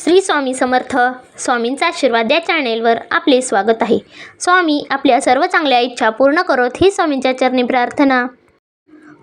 श्री स्वामी समर्थ स्वामींचा आशीर्वाद या चॅनेलवर आपले स्वागत आहे. स्वामी आपल्या सर्व चांगल्या इच्छा पूर्ण करोत ही स्वामींच्या चरणी प्रार्थना.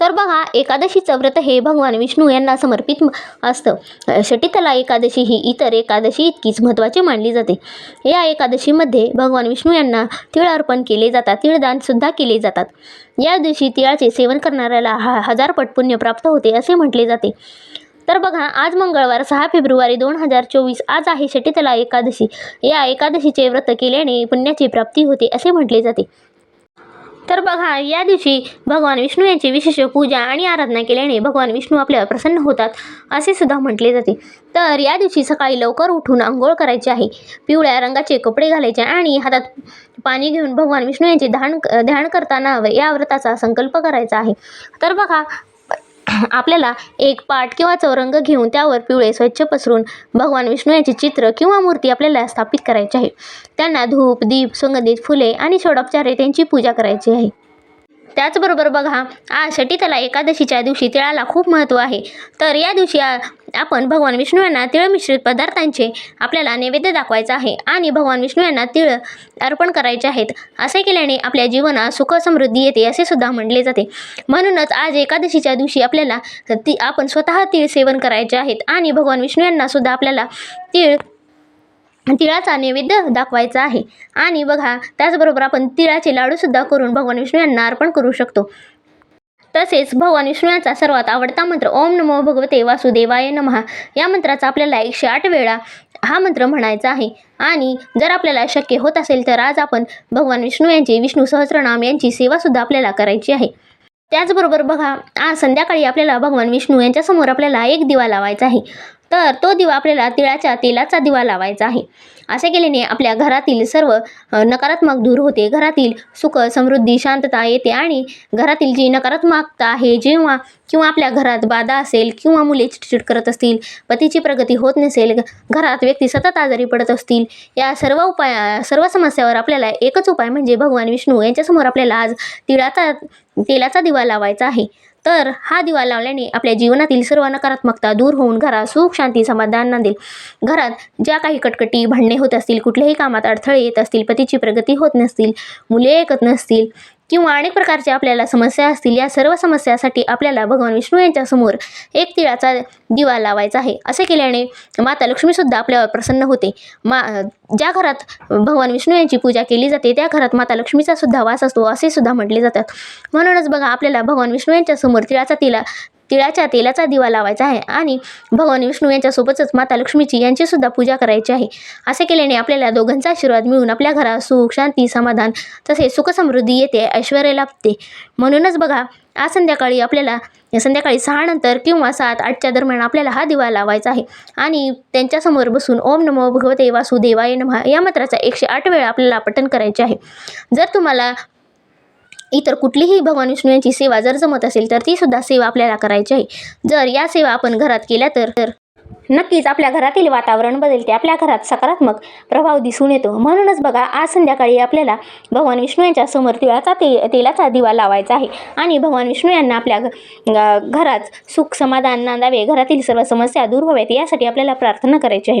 तर बघा एकादशीचं व्रत हे भगवान विष्णू यांना समर्पित असतं. षटीतला एकादशी ही इतर एकादशी इतकीच महत्त्वाची मानली जाते. या एकादशीमध्ये भगवान विष्णू यांना तिळ अर्पण केले जातात तिळदानसुद्धा केले जातात. या दिवशी तिळाचे सेवन करणाऱ्याला हा हजार पट पुण्य प्राप्त होते असे म्हटले जाते. तर बघा आज मंगळवार सहा फेब्रुवारी दोन हजार चोवीस आज आहे शटीतला एकादशी. या एकादशीचे व्रत केल्याने पुण्याची प्राप्ती होते असे म्हटले जाते. तर बघा या दिवशी भगवान विष्णू यांची विशेष पूजा आणि आराधना केल्याने भगवान विष्णू आपल्यावर प्रसन्न होतात असे सुद्धा म्हटले जाते. तर या दिवशी सकाळी लवकर उठून आंघोळ करायची आहे. पिवळ्या रंगाचे कपडे घालायचे आणि हातात पाणी घेऊन भगवान विष्णू यांचे ध्यान ध्यान करताना या व्रताचा संकल्प करायचा आहे. तर बघा आपल्याला एक पाट किंवा चौरंग घेऊन त्यावर पिवळे स्वच्छ पसरून भगवान विष्णू याचे चित्र किंवा मूर्ती आपल्याला स्थापित करायची आहे. त्यांना धूप दीप सुगंधित फुले आणि षडोपचारे त्यांची पूजा करायची आहे. त्याचबरोबर बघा आज षटीतला एकादशीच्या दिवशी तिळाला खूप महत्त्व आहे. तर या दिवशी आपण भगवान विष्णू यांना तिळ मिश्रित पदार्थांचे आपल्याला नैवेद्य दाखवायचा आहे आणि भगवान विष्णू यांना तिळ अर्पण करायचे आहेत. असे केल्याने आपल्या जीवनात सुख समृद्धी येते असे सुद्धा म्हटले जाते. म्हणूनच आज एकादशीच्या दिवशी आपल्याला ती आपण स्वतः तीळ सेवन करायचे आहेत आणि भगवान विष्णू यांना सुद्धा आपल्याला तीळ तिळाचा नैवेद्य दाखवायचा आहे. आणि बघा त्याचबरोबर आपण तिळाचे लाडूसुद्धा करून भगवान विष्णू यांना अर्पण करू शकतो. तसेच भगवान विष्णू यांचा सर्वात आवडता मंत्र ओम नमो भगवते वासुदेवाय नमः. या मंत्राचा आपल्याला एकशे आठ वेळा हा मंत्र म्हणायचा आहे. आणि जर आपल्याला शक्य होत असेल तर आज आपण भगवान विष्णू यांचे विष्णू सहस्रनाम यांची सेवासुद्धा आपल्याला करायची आहे. त्याचबरोबर बघा आज संध्याकाळी आपल्याला भगवान विष्णू यांच्यासमोर आपल्याला एक दिवा लावायचा आहे. तर तो दिवा आपल्याला तिळाच्या तेलाचा दिवा लावायचा आहे. असे केल्याने आपल्या घरातील सर्व नकारात्मक दूर होते. घरातील सुख समृद्धी शांतता येते आणि घरातील जी नकारात्मकता आहे जेव्हा किंवा आपल्या घरात बाधा असेल किंवा मुले चिडचिड करत असतील पतीची प्रगती होत नसेल घरात व्यक्ती सतत आजारी पडत असतील या सर्व उपाय सर्व समस्यावर आपल्याला एकच उपाय म्हणजे भगवान विष्णू यांच्यासमोर आपल्याला आज तिळाचा तेलाचा दिवा लावायचा आहे. तर हा दिवा लावल्याने आपल्या जीवनातील सर्व नकारात्मकता दूर होऊन घरात सुख शांती समाधान नांदेल. घरात ज्या काही कटकटी भांडणे होत असतील कुठल्याही कामात अडथळे येत असतील पतीची प्रगती होत नसतील मुले ऐकत नसतील किंवा अनेक प्रकारच्या आपल्याला समस्या असतील या सर्व समस्यासाठी आपल्याला भगवान विष्णू यांच्यासमोर एक तिळाचा दिवा लावायचा आहे. असे केल्याने माता लक्ष्मीसुद्धा आपल्यावर प्रसन्न होते. मा ज्या घरात भगवान विष्णू यांची पूजा केली जाते त्या घरात माता लक्ष्मीचा सुद्धा वास असतो असे सुद्धा म्हटले जातात. म्हणूनच बघा आपल्याला भगवान विष्णू यांच्यासमोर तिळाचा तिला तिळाच्या तेलाचा दिवा लावायचा आहे आणि भगवान विष्णू यांच्यासोबतच माता लक्ष्मीची यांचीसुद्धा पूजा करायची आहे. असे केल्याने आपल्याला दोघांचा आशीर्वाद मिळून आपल्या घरात सुख शांती समाधान तसेच सुखसमृद्धी येते ऐश्वर्य लाभते. म्हणूनच बघा आज संध्याकाळी आपल्याला संध्याकाळी सहा नंतर किंवा सात आठच्या दरम्यान आपल्याला हा दिवा लावायचा आहे. आणि त्यांच्यासमोर बसून ओम नमो भगवते वासुदेवाय नमः या मंत्राचा एकशे आठ वेळा आपल्याला पठण करायचे आहे. जर तुम्हाला इतर कुठलीही भगवान विष्णू यांची सेवा जर जमत असेल तर ती सुद्धा सेवा आपल्याला करायची आहे. जर या सेवा आपण घरात केल्या तर तर नक्कीच आपल्या घरातील वातावरण बदलते आपल्या घरात सकारात्मक प्रभाव दिसून येतो. म्हणूनच बघा आज संध्याकाळी आपल्याला भगवान विष्णू यांच्या समोर तिळाचा ते तेलाचा दिवा लावायचा आहे. आणि भगवान विष्णू यांना आपल्या घ- घरात सुख समाधान नांदावे घरातील सर्व समस्या दूर व्हाव्यात यासाठी आपल्याला प्रार्थना करायची आहे.